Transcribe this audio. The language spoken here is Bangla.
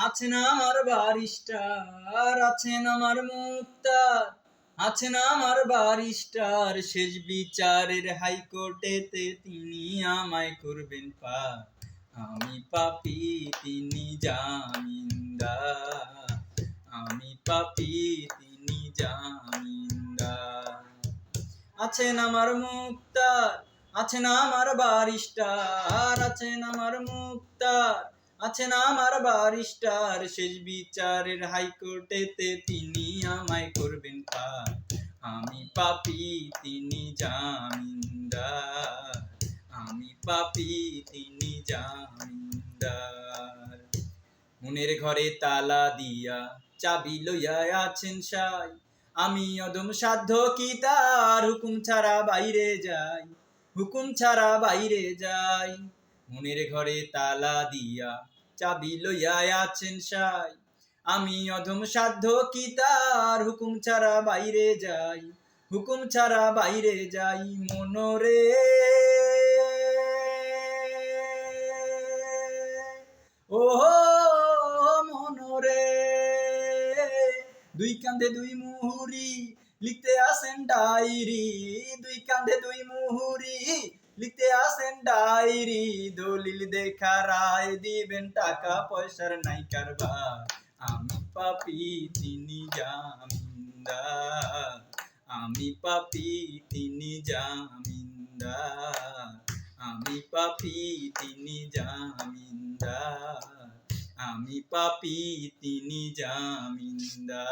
আছেন আমার বারিস্টার, আছেন আমার মুক্তার, আছেন আমার বারিস্টার। শেষ বিচারের হাইকোর্টেতে তিনি আমায় করবেন পার আমি পাপি, তিনি জামিনদার। আমি পাপি, তিনি জামিনদার। আছেন আমার মুক্তার, আছেন আমার বারিস্টার, আছেন আমার মুক্তার। আছেন আমার বারিস্টার। শেষ বিচারের হাইকোর্টেতে তিনি আমায় করবেন পার আমি পাপি, তিনি জামিনদার। আমি পাপি, তিনি জামিনদার। মনের ঘরে তালা দিয়া চাবি লইয়া আছেন সাই। আমি অদম সাধ্য কি তার? হুকুম ছাড়া বাইরে যাই। হুকুম ছাড়া বাইরে যাই। মনের ঘরে তালা দিয়া চাবি লইয়া আছেন সাই। আমি অধম সাধ্য কি তার হুকুম ছাড়া বাইরে যাই, হুকুম ছাড়া বাইরে যাই মনরে। ও মনরে। দুই কান্ধে দুই মুহুরি, লিখতে আসেন ডায়েরি। দুই কান্ধে দুই মুহুরি লিখতে আসেন ডায়েরি, দলিল দেখা রায় দিবেন টাকা, পয়সার নাই কারবার। আমি পাপি, তিনি জামিনদার। আমি পাপি, তিনি জামিনদার। আমি পাপি, তিনি জামিনদার। আমি পাপি, তিনি জামিনদার।